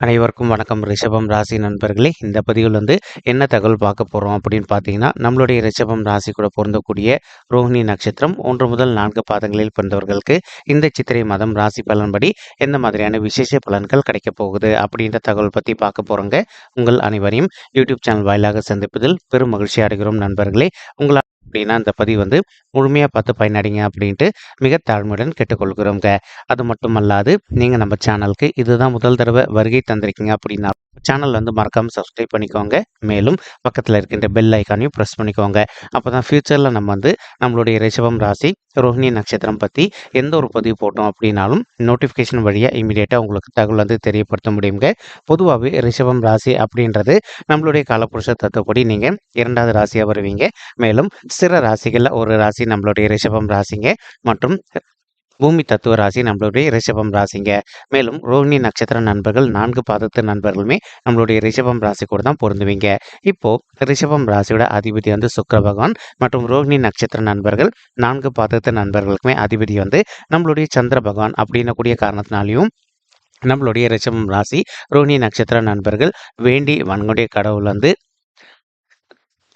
அனைவருக்கும் வணக்கம். ரிஷபம் ராசி நண்பர்களே இந்த பதிவில் வந்து என்ன தகவல் பார்க்க போகிறோம் அப்படின்னு பார்த்தீங்கன்னா நம்மளுடைய ரிஷபம் ராசி கூட பொருந்தக்கூடிய ரோஹிணி நட்சத்திரம் ஒன்று முதல் நான்கு பாதங்களில் பிறந்தவர்களுக்கு இந்த சித்திரை மாதம் ராசி பலன்படி எந்த மாதிரியான விசேஷ பலன்கள் கிடைக்கப் போகுது அப்படின்ற தகவல் பற்றி பார்க்க போகிறோங்க உங்கள் அனைவரையும் யூடியூப் சேனல் வாயிலாக சந்திப்பதில் பெரும் மகிழ்ச்சி அடைகிறோம் நண்பர்களே. உங்களால் அப்படின்னா அந்த பதிவு வந்து முழுமையாக பார்த்து பயனடைங்க அப்படின்ட்டு மிக தாழ்மையுடன் கேட்டுக்கொள்கிறோங்க அது மட்டும் அல்லாது நீங்கள் நம்ம சேனலுக்கு இதுதான் முதல் தடவை வருகை தந்திருக்கீங்க அப்படின்னா சேனல் வந்து மறக்காமல் சப்ஸ்கிரைப் பண்ணிக்கோங்க. மேலும் பக்கத்தில் இருக்கின்ற பெல் ஐக்கானையும் ப்ரெஸ் பண்ணிக்கோங்க. அப்போ தான் ஃப்யூச்சரில் நம்ம வந்து நம்மளுடைய ரிஷபம் ராசி ரோஹிணி நட்சத்திரம் பற்றி எந்த ஒரு பதிவு போட்டோம் அப்படின்னாலும் நோட்டிஃபிகேஷன் வழியாக இமீடியட்டாக உங்களுக்கு தகவல் வந்து தெரியப்படுத்த முடியுங்க. பொதுவாகவே ரிஷபம் ராசி அப்படின்றது நம்மளுடைய காலப்புருஷ தத்துவப்படி நீங்கள் இரண்டாவது ராசியாக வருவீங்க. மேலும் சிற ராசிகளில் ஒரு ராசி நம்மளுடைய ரிஷபம் ராசிங்க. மற்றும் பூமி தத்துவ ராசி நம்மளுடைய ரிஷபம் ராசிங்க. மேலும் ரோஹிணி நட்சத்திர நண்பர்கள் நான்கு பாதத்து நண்பர்களுமே நம்மளுடைய ரிஷபம் ராசி கூட தான் பொருந்துவீங்க. இப்போ ரிஷபம் ராசியோட அதிபதி வந்து சுக்கர பகவான் மற்றும் ரோஹிணி நட்சத்திர நண்பர்கள் நான்கு பாதத்து நண்பர்களுக்குமே அதிபதி வந்து நம்மளுடைய சந்திர பகவான் அப்படின்னக்கூடிய காரணத்தினாலையும் நம்மளுடைய ரிஷபம் ராசி ரோஹிணி நட்சத்திர நண்பர்கள் வேண்டி வன்கொடைய கடவுள் வந்து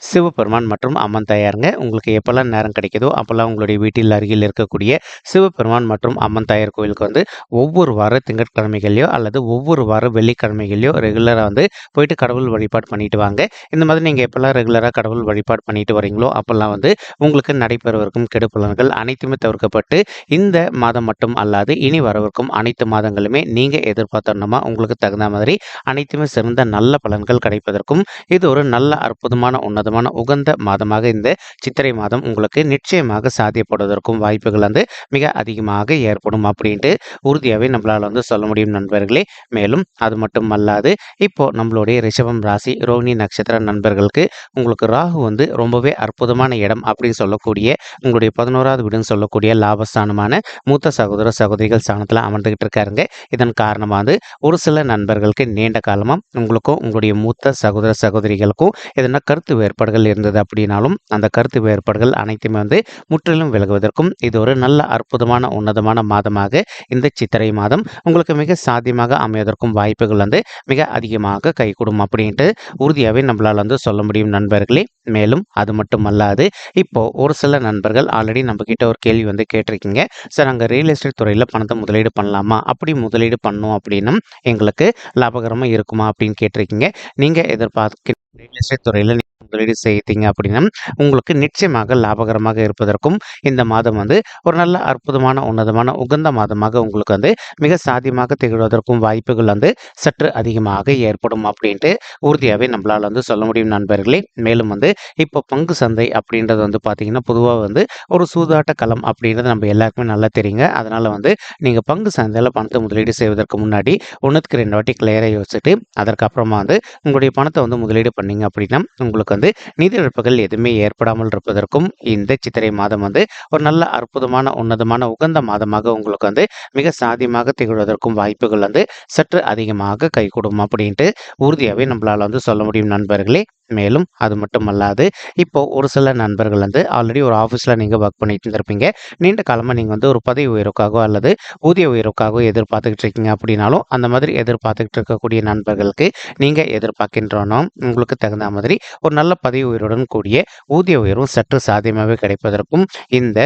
சிவபெருமான் மற்றும் அம்மன் தாயாருங்க. உங்களுக்கு எப்போல்லாம் நேரம் கிடைக்குதோ அப்போல்லாம் உங்களுடைய வீட்டில் அருகில் இருக்கக்கூடிய சிவபெருமான் மற்றும் அம்மன் தாயார் கோயிலுக்கு வந்து ஒவ்வொரு வார திங்கட்கிழமைகளையோ அல்லது ஒவ்வொரு வார வெள்ளிக்கிழமைகளையோ ரெகுலராக வந்து போயிட்டு கடவுள் வழிபாடு பண்ணிட்டு வாங்க. இந்த மாதிரி நீங்கள் எப்போல்லாம் ரெகுலராக கடவுள் வழிபாடு பண்ணிட்டு வரீங்களோ அப்போல்லாம் வந்து உங்களுக்கு நடைபெறவிருக்கும் கெடுப்புலன்கள் அனைத்துமே தவிர்க்கப்பட்டு இந்த மாதம் மட்டும் அல்லாது இனி வரவிருக்கும் அனைத்து மாதங்களுமே நீங்கள் எதிர்பார்த்தோன்னா உங்களுக்கு தகுந்த மாதிரி அனைத்துமே சிறந்த நல்ல பலன்கள் கிடைப்பதற்கும் இது ஒரு நல்ல அற்புதமான உன்னதமான உகந்த மாதமாக இந்த சித்திரை மாதம் உங்களுக்கு நிச்சயமாக சாத்தியப்படுவதற்கும் வாய்ப்புகள் வந்து மிக அதிகமாக ஏற்படும் அப்படின்ட்டு உறுதியாகவே நம்மளால் வந்து சொல்ல முடியும் நண்பர்களே. மேலும் அது மட்டும் அல்லாது இப்போ நம்மளுடைய ரிஷபம் ராசி ரோஹிணி நட்சத்திர நண்பர்களுக்கு உங்களுக்கு ராகு வந்து ரொம்பவே அற்புதமான இடம் அப்படின்னு சொல்லக்கூடிய உங்களுடைய பதினோராவது வீடுன்னு சொல்லக்கூடிய லாபஸ்தானமான மூத்த சகோதர சகோதரிகள் ஸ்தானத்தில் அமர்ந்துகிட்டு இருக்காருங்க. இதன் காரணமாக வந்து ஒரு சில நண்பர்களுக்கு நீண்ட காலமாக உங்களுக்கும் உங்களுடைய மூத்த சகோதர சகோதரிகளுக்கும் எதனா கருத்து வேறுபாடுகள் இருந்தது அப்படின்னாலும் அந்த கருத்து வேறுபாடுகள் அனைத்துமே வந்து முற்றிலும் விலகுவதற்கும் இது ஒரு நல்ல அற்புதமான உன்னதமான மாதமாக இந்த சித்திரை மாதம் உங்களுக்கு மிக சாத்தியமாக அமைவதற்கும் வாய்ப்புகள் வந்து மிக அதிகமாக கைகூடும் அப்படின்ட்டு உறுதியாகவே நம்மளால் வந்து சொல்ல முடியும் நண்பர்களே. மேலும் அது மட்டும் அல்லாது இப்போ ஒரு சில நண்பர்கள் ஆல்ரெடி நம்ம கிட்ட ஒரு கேள்வி வந்து கேட்டிருக்கீங்க. சார் அங்கே ரியல் எஸ்டேட் துறையில் பணத்தை முதலீடு பண்ணலாமா? அப்படி முதலீடு பண்ணோம் அப்படின்னும் எங்களுக்கு லாபகரமாக இருக்குமா? அப்படின்னு கேட்டிருக்கீங்க. நீங்கள் எதிர்பார்க்க ரியல் எஸ்டேட் துறையில் முதலீடு செய்தீங்க அப்படின்னா உங்களுக்கு நிச்சயமாக லாபகரமாக இருப்பதற்கும் இந்த மாதம் வந்து ஒரு நல்ல அற்புதமான உன்னதமான உகந்த மாதமாக உங்களுக்கு வந்து மிக சாத்தியமாக திகழ்வதற்கும் வாய்ப்புகள் வந்து சற்று அதிகமாக ஏற்படும் அப்படின்ட்டு உறுதியாகவே நம்மளால் வந்து சொல்ல முடியும் நண்பர்களே. மேலும் வந்து இப்போ பங்கு சந்தை அப்படின்றது வந்து பார்த்தீங்கன்னா பொதுவாக வந்து ஒரு சூதாட்ட களம் அப்படின்றது நம்ம எல்லாருக்குமே நல்லா தெரியுங்க. அதனால் வந்து நீங்கள் பங்கு சந்தையில் பணத்தை முதலீடு செய்வதற்கு முன்னாடி ஒன்றுக்கு ரெண்டு வாட்டி கிளியராக யோசிச்சுட்டு அதற்கப்புறமா வந்து உங்களுடைய பணத்தை வந்து முதலீடு பண்ணீங்க அப்படின்னா உங்களுக்கு வந்து நிதி இழப்புகள் எதுவுமே ஏற்படாமல் இருப்பதற்கும் இந்த சித்திரை மாதம் வந்து ஒரு நல்ல அற்புதமான உன்னதமான உகந்த மாதமாக உங்களுக்கு வந்து மிக சாதியமாக திகழ்வதற்கும் வாய்ப்புகள் வந்து சற்று அதிகமாக கைகூடும் அப்படின்ட்டு உறுதியாகவே நம்மளால் வந்து சொல்ல முடியும் நண்பர்களே. மேலும் அது மட்டும் அல்லாது இப்போ ஒரு சில நண்பர்கள் வந்து ஆல்ரெடி ஒரு ஆஃபீஸில் நீங்கள் ஒர்க் பண்ணிட்டு இருந்திருப்பீங்க. நீண்ட காலமாக நீங்கள் வந்து ஒரு பதவி உயர்வுக்காகவோ அல்லது ஊதிய உயர்வுக்காகவோ எதிர்பார்த்துக்கிட்டு இருக்கீங்க அப்படின்னாலும் அந்த மாதிரி எதிர்பார்த்துக்கிட்டு இருக்கக்கூடிய நண்பர்களுக்கு நீங்கள் எதிர்பார்க்கின்றனோ உங்களுக்கு தகுந்த மாதிரி ஒரு நல்ல பதவி உயர்வுடன் கூடிய ஊதிய உயர்வும் சற்று சாத்தியமாகவே கிடைப்பதற்கும் இந்த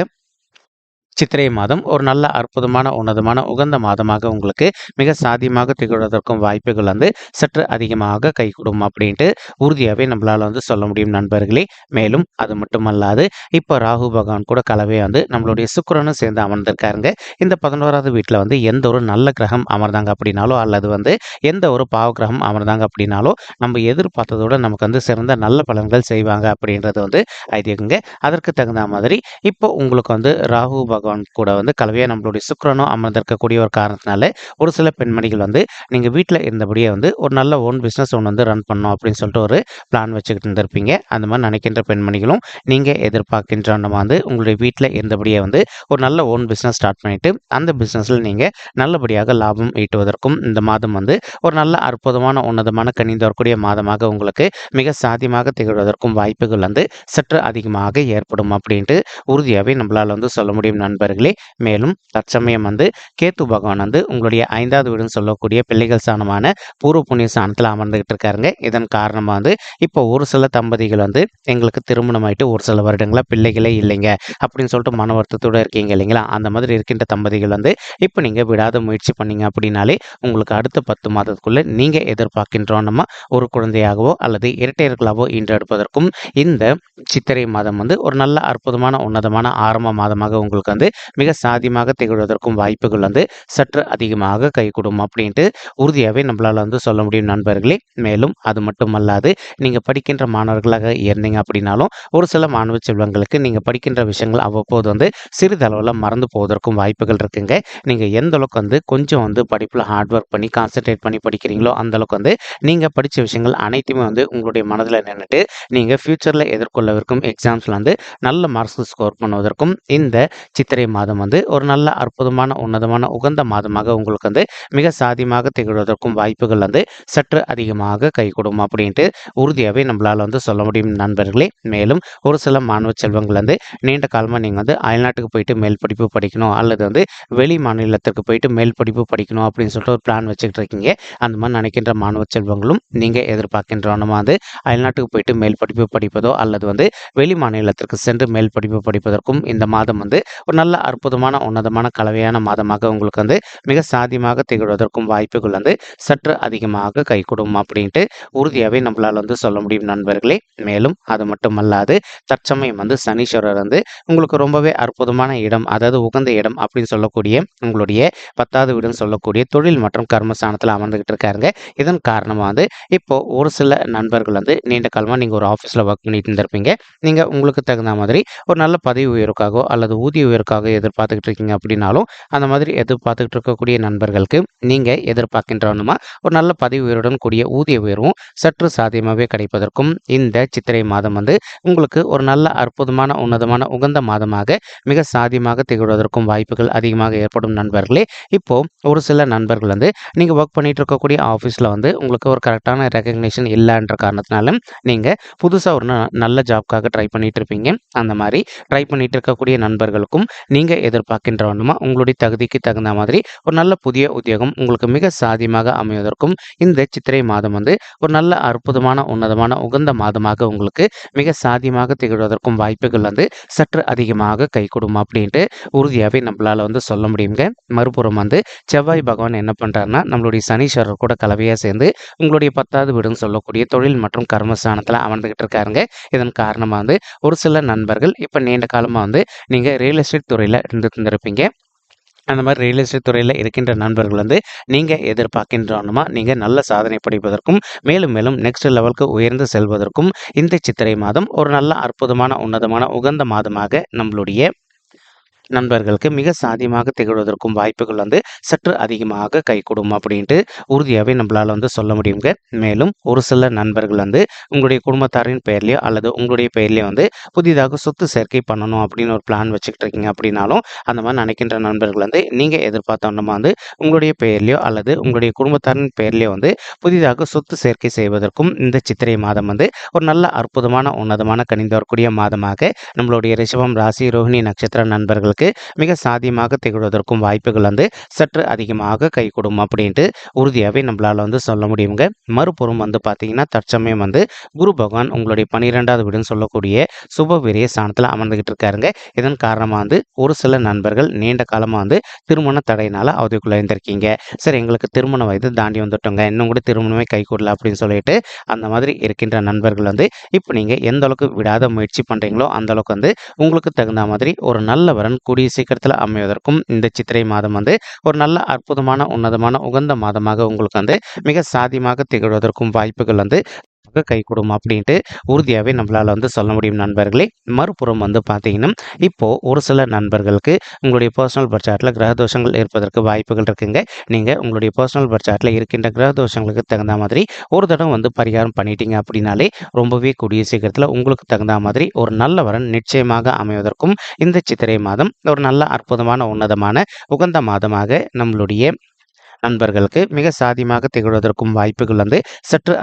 சித்திரை மாதம் ஒரு நல்ல அற்புதமான உன்னதமான உகந்த மாதமாக உங்களுக்கு மிக சாத்தியமாக திகழ்வதற்கும் வாய்ப்புகள் வந்து சற்று அதிகமாக கைகூடும் அப்படின்ட்டு உறுதியாகவே நம்மளால் வந்து சொல்ல முடியும் நண்பர்களே. மேலும் அது மட்டுமல்லாது இப்போ ராகு பகவான் கூட கலவே வந்து நம்மளுடைய சுக்கிரனும் சேர்ந்து அமர்ந்திருக்காருங்க. இந்த பதினோராவது வீட்டில் வந்து எந்த ஒரு நல்ல கிரகம் அமர்ந்தாங்க அப்படின்னாலோ அல்லது வந்து எந்த ஒரு பாவ கிரகம் அமர்ந்தாங்க அப்படின்னாலோ நம்ம எதிர்பார்த்ததோட நமக்கு வந்து சிறந்த நல்ல பலன்கள் செய்வாங்க அப்படின்றது வந்து ஐதீகங்க. அதற்கு தகுந்த மாதிரி இப்போ உங்களுக்கு வந்து ராகு பகவான் கூட வந்து கலவையாக நம்மளுடைய சுக்கரனும் அமர்ந்திருக்கக்கூடிய ஒரு காரணத்தினால ஒரு சில பெண்மணிகள் வந்து நீங்கள் வீட்டில் இருந்தபடியே வந்து ஒரு நல்ல ஓன் பிஸ்னஸ் ஒன்று வந்து ரன் பண்ணோம் அப்படின்னு சொல்லிட்டு ஒரு பிளான் வச்சுக்கிட்டு இருந்திருப்பீங்க. அந்த மாதிரி நினைக்கின்ற பெண்மணிகளும் நீங்கள் எதிர்பார்க்கின்ற வந்து உங்களுடைய வீட்டில் இருந்தபடியே வந்து ஒரு நல்ல ஓன் பிஸ்னஸ் ஸ்டார்ட் பண்ணிவிட்டு அந்த பிஸ்னஸில் நீங்கள் நல்லபடியாக லாபம் ஈட்டுவதற்கும் இந்த மாதம் வந்து ஒரு நல்ல அற்புதமான உன்னதமான கணிந்து வரக்கூடிய மாதமாக உங்களுக்கு மிக சாத்தியமாக திகழ்வதற்கும் வாய்ப்புகள் வந்து சற்று அதிகமாக ஏற்படும் அப்படின்ட்டு உறுதியாகவே நம்மளால் வந்து சொல்ல முடியும். நண்பர்களே மேலும் தற்சமயம் வந்து கேத்து பகவான் வந்து உங்களுடைய ஐந்தாவது வீடுன்னு சொல்லக்கூடிய பிள்ளைகள் ஸ்தானமான பூர்வ புண்ணிய ஸ்தானத்தில் அமர்ந்துகிட்டு இருக்காருங்க. இதன் காரணமாக வந்து இப்போ ஒரு சில தம்பதிகள் வந்து எங்களுக்கு திருமணம் ஆயிட்டு ஒரு சில வருடங்களாக பிள்ளைகளே இல்லைங்க அப்படின்னு சொல்லிட்டு மன வருத்தத்தோடு இருக்கீங்க இல்லைங்களா? அந்த மாதிரி இருக்கின்ற தம்பதிகள் வந்து இப்போ நீங்கள் விடாத முயற்சி பண்ணீங்க அப்படின்னாலே உங்களுக்கு அடுத்த பத்து மாதத்துக்குள்ளே நீங்கள் எதிர்பார்க்கின்றோம். நம்ம ஒரு குழந்தையாகவோ அல்லது இரட்டையர்களாகவோ ஈன்றெடுப்பதற்கும் இந்த சித்திரை மாதம் வந்து ஒரு நல்ல அற்புதமான உன்னதமான ஆரம்ப மாதமாக உங்களுக்கு வந்து மிக சாதியமாக திகழ்வதற்கும் வாய்ப்புகள் வந்து சற்று அதிகமாக கைகூடும் அப்படின்ட்டு உறுதியாகவே நம்மளால் வந்து சொல்ல முடியும் நண்பர்களே. மேலும் அது மட்டுமல்லாது நீங்கள் படிக்கின்ற மாணவர்களாக இருந்தீங்க அப்படின்னாலும் ஒரு சில மாணவ செல்வங்களுக்கு நீங்கள் படிக்கின்ற விஷயங்கள் அவ்வப்போது வந்து சிறிதளவில் மறந்து போவதற்கும் வாய்ப்புகள் இருக்குங்க. நீங்கள் எந்த அளவுக்கு வந்து கொஞ்சம் வந்து படிப்பில் ஹார்ட் ஒர்க் பண்ணி கான்சென்ட்ரேட் பண்ணி படிக்கிறீங்களோ அந்த அளவுக்கு வந்து நீங்கள் படித்த விஷயங்கள் அனைத்துமே வந்து உங்களுடைய மனதில் நின்றுட்டு நீங்கள் ஃப்யூச்சரில் எதிர்கொள்ளவிருக்கும் எக்ஸாம்ஸில் வந்து நல்ல மார்க்ஸ் ஸ்கோர் பண்ணுவதற்கும் இந்த சித்திரை மாதம் வந்து ஒரு நல்ல அற்புதமான உன்னதமான உகந்த மாதமாக உங்களுக்கு வந்து மிக சாதியமாக திகழ்வதற்கும் வாய்ப்புகள் வந்து சற்று அதிகமாக கைகூடும் அப்படின்ட்டு உறுதியாகவே நம்மளால் வந்து சொல்ல முடியும் நண்பர்களே. மேலும் ஒரு சில மாணவ செல்வங்கள் வந்து நீண்ட காலமாக நீங்கள் வந்து அயல்நாட்டுக்கு போயிட்டு மேல் படிப்பு படிக்கணும் அல்லது வந்து வெளி மாநிலத்திற்கு போயிட்டு மேல் படிப்பு படிக்கணும் அப்படின்னு சொல்லிட்டு ஒரு பிளான் வச்சுக்கிட்டு இருக்கீங்க. அந்த மாதிரி நினைக்கின்ற மாணவ செல்வங்களும் நீங்கள் எதிர்பார்க்கின்றவனமா வந்து அயல்நாட்டுக்கு போயிட்டு மேல் படிப்பு படிப்பதோ அல்லது வந்து வெளி மாநிலத்திற்கு சென்று மேல் படிப்பு படிப்பதற்கும் இந்த மாதம் வந்து ஒரு நல்ல அற்புதமான உன்னதமான கலவையான மாதமாக உங்களுக்கு வந்து மிக சாதியமாக திகழ்வதற்கும் வாய்ப்புகள் வந்து சற்று அதிகமாக கைகூடும் அப்படின்ட்டு உறுதியாகவே நம்மளால் வந்து சொல்ல முடியும் நண்பர்களே. மேலும் அது மட்டுமல்லாது தற்சமயம் வந்து சனீஸ்வரர் வந்து உங்களுக்கு ரொம்பவே அற்புதமான இடம் அதாவது உகந்த இடம் அப்படின்னு சொல்லக்கூடிய உங்களுடைய பத்தாவது வீடுன்னு சொல்லக்கூடிய தொழில் மற்றும் கர்மஸ்தானத்தில் அமர்ந்துகிட்டு இருக்காருங்க. இதன் காரணமாக வந்து இப்போ ஒரு சில நண்பர்கள் வந்து நீண்ட காலமாக நீங்கள் ஒரு ஆஃபீஸில் ஒர்க் பண்ணிட்டு இருந்திருப்பீங்க. நீங்கள் உங்களுக்கு தகுந்த மாதிரி ஒரு நல்ல பதவி உயர்வுக்காகவோ அல்லது ஊதிய உயர்வுக்காக எதிர்பார்த்துக்கிட்டு இருக்கீங்க அப்படின்னாலும் அந்த மாதிரி எதிர்பார்த்துக்கிட்டு இருக்கக்கூடிய நண்பர்களுக்கு நீங்கள் எதிர்பார்க்கின்றவனுமா ஒரு நல்ல பதவி உயருடன் கூடிய ஊதிய உயர்வும் சற்று சாத்தியமாகவே கிடைப்பதற்கும் இந்த சித்திரை மாதம் வந்து உங்களுக்கு ஒரு நல்ல அற்புதமான உன்னதமான உகந்த மாதமாக மிக சாதியமாக திகழ்வதற்கும் வாய்ப்புகள் அதிகமாக ஏற்படும் நண்பர்களே. இப்போ ஒரு சில நண்பர்கள் வந்து நீங்கள் ஒர்க் பண்ணிட்டு இருக்கக்கூடிய ஆஃபீஸில் வந்து உங்களுக்கு ஒரு கரெக்டான ரெகக்னேஷன் இல்லைன்ற காரணத்தினாலும் நீங்கள் புதுசாக ஒரு ந- நல்ல ஜாப்க்காக ட்ரை பண்ணிட்டு இருப்பீங்க அந்த மாதிரி ட்ரை பண்ணிட்டு இருக்கக்கூடிய நண்பர்களுக்கும் நீங்கள் எதிர்பார்க்கின்றவனுமா உங்களுடைய தகுதிக்கு தகுந்த மாதிரி ஒரு நல்ல புதிய உத்தியோகம் உங்களுக்கு மிக சாதியமாக அமைவதற்கும் இந்த சித்திரை மாதம் வந்து ஒரு நல்ல அற்புதமான உன்னதமான உகந்த மாதமாக உங்களுக்கு மிக சாதியமாக திகழ்வதற்கும் வாய்ப்புகள் வந்து சற்று அதிகமாக கை கொடுக்கும் அப்படின்ட்டு உறுதியாகவே நம்மளால் வந்து சொல்ல முடியுங்க. மறுபுறம் வந்து செவ்வாய் பகவான் என்ன பண்ணுறாருன்னா நம்மளுடைய சனீஸ்வரர் கூட கலவையாக சேர்ந்து உங்களுடைய பத்தாவது வீடுன்னு சொல்லக்கூடிய தொழில் மற்றும் கர்மஸ்தானத்தில் அமர்ந்துகிட்டு இருக்காருங்க. இதன் காரணமாக வந்து ஒரு சில நண்பர்கள் இப்போ நீண்ட காலமாக வந்து நீங்கள் ரியல் எஸ்டேட் துறையில் இருந்து இருந்திருப்பீங்க அந்த மாதிரி ரியல் எஸ்டேட் துறையில் இருக்கின்ற நண்பர்கள் வந்து நீங்கள் எதிர்பார்க்கின்றவனுமா நீங்கள் நல்ல சாதனை படைப்பதற்கும் மேலும் மேலும் நெக்ஸ்ட் லெவலுக்கு உயர்ந்து செல்வதற்கும் இந்த சித்திரை மாதம் ஒரு நல்ல அற்புதமான உன்னதமான உகந்த மாதமாக நம்மளுடைய நண்பர்களுக்கு மிக சாதியமாக திகழ்வதற்கும் வாய்ப்புகள் வந்து சற்று அதிகமாக கைகூடும் அப்படின்ட்டு உறுதியாகவே நம்மளால் வந்து சொல்ல முடியுங்க. மேலும் ஒரு சில நண்பர்கள் வந்து உங்களுடைய குடும்பத்தாரின் பெயர்லையோ அல்லது உங்களுடைய பெயர்லையோ வந்து புதிதாக சொத்து சேர்க்கை பண்ணணும் அப்படின்னு ஒரு பிளான் வச்சுக்கிட்டு இருக்கீங்க அப்படின்னாலும் அந்த மாதிரி நினைக்கின்ற நண்பர்கள் வந்து நீங்கள் எதிர்பார்த்தோன்னா வந்து உங்களுடைய பெயர்லையோ அல்லது உங்களுடைய குடும்பத்தாரின் பெயர்லையோ வந்து புதிதாக சொத்து சேர்க்கை செய்வதற்கும் இந்த சித்திரை மாதம் வந்து ஒரு நல்ல அற்புதமான உன்னதமான கணிந்து வரக்கூடிய மாதமாக நம்மளுடைய ரிஷபம் ராசி ரோஹிணி நட்சத்திர நண்பர்களுக்கு மிக சாதியமாக திகழ்வதற்கும் வாய்ப்புகள் வந்து சற்று அதிகமாக கை கொடுக்கும் அப்படின்ட்டு உறுதியாகவே நம்மளால் வந்து சொல்ல முடியுங்க. மறுபுறம் வந்து பார்த்தீங்கன்னா தற்சமயம் வந்து குரு பகவான் உங்களுடைய பன்னிரெண்டாவது வீடுன்னு சொல்லக்கூடிய சுப விரிய ஸ்தானத்தில் அமர்ந்துகிட்டு இருக்காருங்க. இதன் காரணமாக வந்து ஒரு சில நண்பர்கள் நீண்ட காலமாக வந்து திருமண தடையினால் அவதிக்குள்ள இருந்திருக்கீங்க சரி எங்களுக்கு திருமண வயது தாண்டி வந்துட்டோங்க. இன்னும் கூட திருமணமே கை கூடல அப்படின்னு சொல்லிட்டு அந்த மாதிரி இருக்கின்ற நண்பர்கள் வந்து இப்போ நீங்கள் எந்த அளவுக்கு விடாத முயற்சி பண்ணுறீங்களோ அந்த அளவுக்கு வந்து உங்களுக்கு தகுந்த மாதிரி ஒரு நல்ல வரன் கூடிய சீக்கிரத்தில் அமைவதற்கும் இந்த சித்திரை மாதம் வந்து ஒரு நல்ல அற்புதமான உன்னதமான உகந்த மாதமாக உங்களுக்கு வந்து மிக சாதியமாக திகழ்வதற்கும் வாய்ப்புகள் வந்து கை கொடுக்கும் அப்படின்ட்டு உறுதியாகவே நம்மளால் வந்து சொல்ல முடியும் நண்பர்களே. மறுபுறம் வந்து பார்த்தீங்கன்னா இப்போது ஒரு சில நண்பர்களுக்கு உங்களுடைய பர்சனல் பர்சாட்டில் கிரக தோஷங்கள் இருப்பதற்கு வாய்ப்புகள் இருக்குங்க. நீங்கள் உங்களுடைய பர்சனல் பர்சாட்டில் இருக்கின்ற கிரக தோஷங்களுக்கு தகுந்த மாதிரி ஒரு தடவை வந்து பரிகாரம் பண்ணிட்டீங்க அப்படின்னாலே ரொம்பவே கூடிய சீக்கிரத்தில் உங்களுக்கு தகுந்த மாதிரி ஒரு நல்ல வரன் நிச்சயமாக அமைவதற்கும் இந்த சித்திரை மாதம் ஒரு நல்ல அற்புதமான உன்னதமான உகந்த மாதமாக நம்மளுடைய நண்பர்களுக்கு மிக சாதியமாக திகழ்வதற்கும் வாய்ப்புகள் வந்து சற்று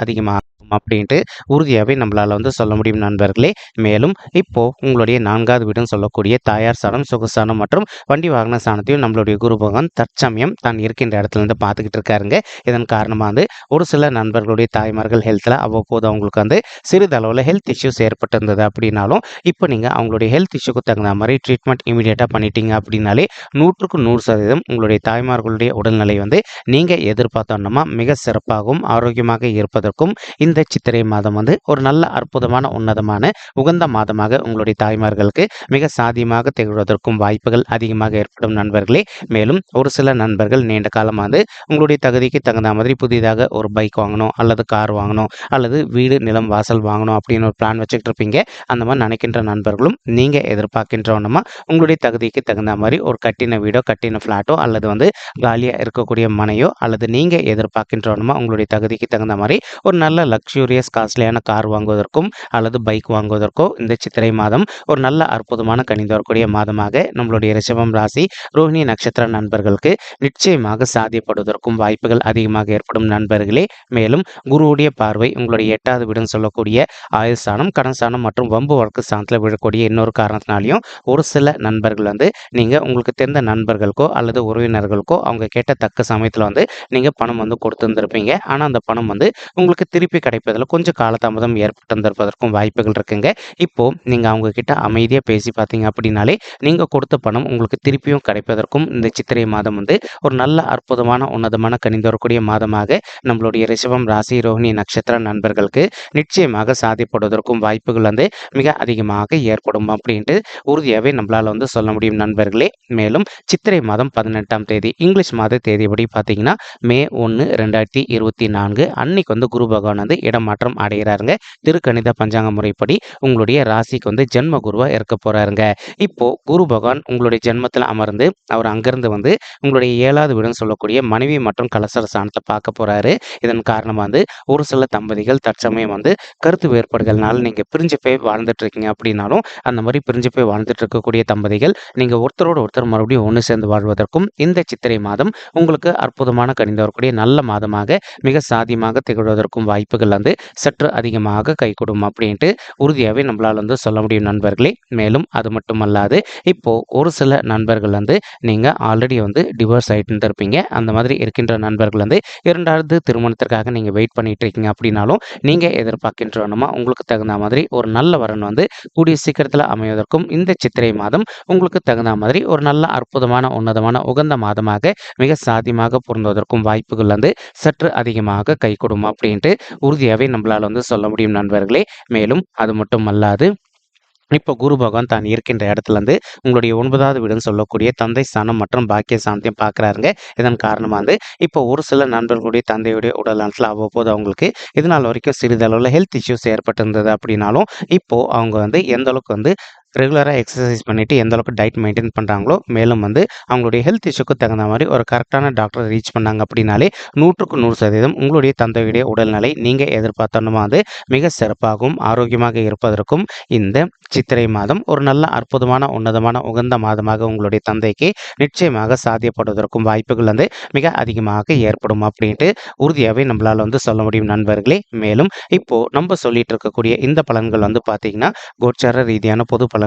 இருக்கும் அப்படின்ட்டு உறுதியாகவே நம்மளால் வந்து சொல்ல முடியும் நண்பர்களே. மேலும் இப்போது உங்களுடைய நான்காவது வீடுன்னு சொல்லக்கூடிய தாயார் சாணம் சுகஸ்தானம் மற்றும் வண்டி வாகன சாணத்தையும் நம்மளுடைய குரு பகவான் தற்சமயம் தான் இருக்கின்ற இடத்துல இருந்து பார்த்துக்கிட்டு இருக்காருங்க. இதன் காரணமாக வந்து ஒரு சில நண்பர்களுடைய தாய்மார்கள் ஹெல்த்தில் அவ்வப்போது அவங்களுக்கு வந்து சிறிதளவில் ஹெல்த் இஷ்யூஸ் ஏற்பட்டிருந்தது அப்படின்னாலும் இப்போ நீங்கள் அவங்களுடைய ஹெல்த் இஷ்யூக்கு தகுந்த மாதிரி ட்ரீட்மெண்ட் இமீடியட்டாக பண்ணிட்டீங்க அப்படின்னாலே நூற்றுக்கு நூறு சதவீதம் உங்களுடைய தாய்மார்களுடைய உடல்நிலை வந்து நீங்கள் எதிர்பார்த்தோன்னா மிக சிறப்பாகவும் ஆரோக்கியமாக இருப்பதற்கும் இந்த இந்த சித்திரை மாதம் வந்து ஒரு நல்ல அற்புதமான உன்னதமான உகந்த மாதமாக உங்களுடைய தாய்மார்களுக்கு மிக சாதியமாக திகழ்வதற்கும் வாய்ப்புகள் அதிகமாக ஏற்படும் நண்பர்களே. மேலும் ஒரு சில நண்பர்கள் நீண்ட காலமாக வந்து உங்களுடைய தகுதிக்கு தகுந்த மாதிரி புதிதாக ஒரு பைக் வாங்கணும் அல்லது கார் வாங்கணும் அல்லது வீடு நிலம் வாசல் வாங்கணும் அப்படின்னு ஒரு பிளான் வச்சுக்கிட்டு இருப்பீங்க. அந்த மாதிரி நினைக்கின்ற நண்பர்களும் நீங்கள் எதிர்பார்க்கின்றவனமா உங்களுடைய தகுதிக்கு தகுந்த மாதிரி ஒரு கட்டின வீடோ கட்டின ஃப்ளாட்டோ அல்லது வந்து காலியாக இருக்கக்கூடிய மனையோ அல்லது நீங்கள் எதிர்பார்க்கின்றவனமா உங்களுடைய தகுதிக்கு தகுந்த மாதிரி ஒரு நல்ல லக்ஸூரியஸ் காஸ்ட்லியான கார் வாங்குவதற்கும் அல்லது பைக் வாங்குவதற்கோ இந்த சித்திரை மாதம் ஒரு நல்ல அற்புதமான கணிந்து வரக்கூடிய மாதமாக நம்மளுடைய ரிஷபம் ராசி ரோஹிணி நட்சத்திர நண்பர்களுக்கு நிச்சயமாக சாத்தியப்படுவதற்கும் வாய்ப்புகள் அதிகமாக ஏற்படும் நண்பர்களே. மேலும் குருவுடைய பார்வை உங்களுடைய எட்டாவது வீடுன்னு சொல்லக்கூடிய ஆயுள் ஸ்தானம் கடன் ஸ்தானம் மற்றும் வம்பு வழக்கு ஸ்தானத்தில் விழக்கூடிய இன்னொரு காரணத்தினாலையும் ஒரு சில நண்பர்கள் வந்து நீங்கள் உங்களுக்கு தெரிந்த நண்பர்களுக்கோ அல்லது உறவினர்களுக்கோ அவங்க கேட்ட தக்க சமயத்தில் வந்து நீங்கள் பணம் வந்து கொடுத்துருந்துருப்பீங்க. ஆனால் அந்த பணம் வந்து உங்களுக்கு திருப்பி கிடைப்பதில் கொஞ்சம் காலதாமதம் ஏற்பட்டிருந்திருப்பதற்கும் வாய்ப்புகள் இருக்குங்க. இப்போ நீங்கள் அவங்க கிட்ட அமைதியாக பேசி பார்த்தீங்க அப்படின்னாலே நீங்கள் கொடுத்த பணம் உங்களுக்கு திருப்பியும் கிடைப்பதற்கும் இந்த சித்திரை மாதம் வந்து ஒரு நல்ல அற்புதமான உன்னதமான கணிந்து வரக்கூடிய மாதமாக நம்மளுடைய ரிஷபம் ராசி ரோஹிணி நட்சத்திர நண்பர்களுக்கு நிச்சயமாக சாதிப்படுவதற்கும் வாய்ப்புகள் வந்து மிக அதிகமாக ஏற்படும் அப்படின்ட்டு உறுதியாகவே நம்மளால் வந்து சொல்ல முடியும் நண்பர்களே. மேலும் சித்திரை மாதம் பதினெட்டாம் தேதி இங்கிலீஷ் மாத தேதிப்படி பார்த்தீங்கன்னா மே ஒன்று ரெண்டாயிரத்தி இருபத்தி நான்கு அன்னைக்கு வந்து குரு பகவான் வந்து இடமாற்றம் அடைகிறாருங்க. திருக்கணித பஞ்சாங்க முறைப்படி உங்களுடைய ராசிக்கு வந்து ஜென்ம குருவாக இருக்க போறாருங்க. இப்போ குரு பகவான் உங்களுடைய ஜென்மத்தில் அமர்ந்து அவர் அங்கிருந்து வந்து உங்களுடைய ஏழாவது வீடுன்னு சொல்லக்கூடிய மனைவி மற்றும் கலசர ஸ்தானத்தை பார்க்க போறாரு. இதன் காரணமாக வந்து ஒரு சில தம்பதிகள் தற்சமயம் வந்து கருத்து வேறுபாடுகள்னால நீங்க பிரிஞ்சு போய் வாழ்ந்துட்டு இருக்கீங்க அப்படின்னாலும் அந்த மாதிரி பிரிஞ்சு போய் வாழ்ந்துட்டு இருக்கக்கூடிய தம்பதிகள் நீங்க ஒருத்தரோட ஒருத்தர் மறுபடியும் ஒன்று சேர்ந்து வாழ்வதற்கும் இந்த சித்திரை மாதம் உங்களுக்கு அற்புதமான கணிந்து வரக்கூடிய நல்ல மாதமாக மிக சாதியமாக திகழ்வதற்கும் வாய்ப்புகள் வந்து சற்று அதிகமாக கைகூடும் அப்படின்ட்டு உறுதியாகவே நம்மளால் வந்து சொல்ல முடியும் நண்பர்களே. மேலும் அது மட்டும் அல்லாது இப்போது ஒரு சில நண்பர்கள் வந்து நீங்கள் ஆல்ரெடி வந்து டிவோர்ஸ் ஆகிட்டு இருந்திருப்பீங்க. அந்த மாதிரி இருக்கின்ற நண்பர்கள் வந்து இரண்டாவது திருமணத்திற்காக நீங்கள் வெயிட் பண்ணிட்டு இருக்கீங்க அப்படின்னாலும் நீங்கள் எதிர்பார்க்கின்றனமா உங்களுக்கு தகுந்த மாதிரி ஒரு நல்ல வரன் வந்து கூடிய சீக்கிரத்தில் அமைவதற்கும் இந்த சித்திரை மாதம் உங்களுக்கு தகுந்த மாதிரி ஒரு நல்ல அற்புதமான உன்னதமான உகந்த மாதமாக மிக சாத்தியமாக பொருந்துவதற்கும் வாய்ப்புகள் வந்து சற்று அதிகமாக கை அப்படின்ட்டு அப்படின்ட்டு ஈஸியாகவே நம்மளால் வந்து சொல்ல முடியும் நண்பர்களே. மேலும் அது மட்டும் அல்லாது இப்போ குரு பகவான் தான் இருக்கின்ற இடத்துல இருந்து உங்களுடைய ஒன்பதாவது வீடுன்னு சொல்லக்கூடிய தந்தை ஸ்தானம் மற்றும் பாக்கிய ஸ்தானத்தையும் பார்க்குறாருங்க இதன் காரணமாக வந்து இப்போ ஒரு சில நண்பர்களுடைய தந்தையுடைய உடல் நலத்தில் அவ்வப்போது அவங்களுக்கு இதனால் வரைக்கும் சிறிதளவில் ஹெல்த் இஷ்யூஸ் ஏற்பட்டிருந்தது அப்படின்னாலும் இப்போது அவங்க வந்து எந்த அளவுக்கு வந்து ரெகுலராக எக்ஸசைஸ் பண்ணிவிட்டு எந்த அளவுக்கு டயட் மெயின்டைன் பண்ணுறாங்களோ மேலும் வந்து அவங்களுடைய ஹெல்த் இஷ்யூக்கு தகுந்த மாதிரி ஒரு கரெக்டான டாக்டரை ரீச் பண்ணாங்க அப்படின்னாலே நூற்றுக்கு நூறு சதவீதம் உங்களுடைய தந்தையுடைய உடல்நிலை நீங்கள் எதிர்பார்த்தோன்னா அது மிக சிறப்பாகவும் ஆரோக்கியமாக இருப்பதற்கும் இந்த சித்திரை மாதம் ஒரு நல்ல அற்புதமான உன்னதமான உகந்த மாதமாக உங்களுடைய தந்தைக்கு நிச்சயமாக சாத்தியப்படுவதற்கும் வாய்ப்புகள் வந்து மிக அதிகமாக ஏற்படும் அப்படின்ட்டு உறுதியாகவே நம்மளால் வந்து சொல்ல முடியும் நண்பர்களே. மேலும் இப்போ நம்ம சொல்லிட்டு இருக்கக்கூடிய இந்த பலன்கள் வந்து பார்த்தீங்கன்னா கோச்சார ரீதியான பொது பலன்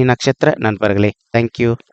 ரோஹிணி நட்சத்திர நண்பர்களே தேங்க்யூ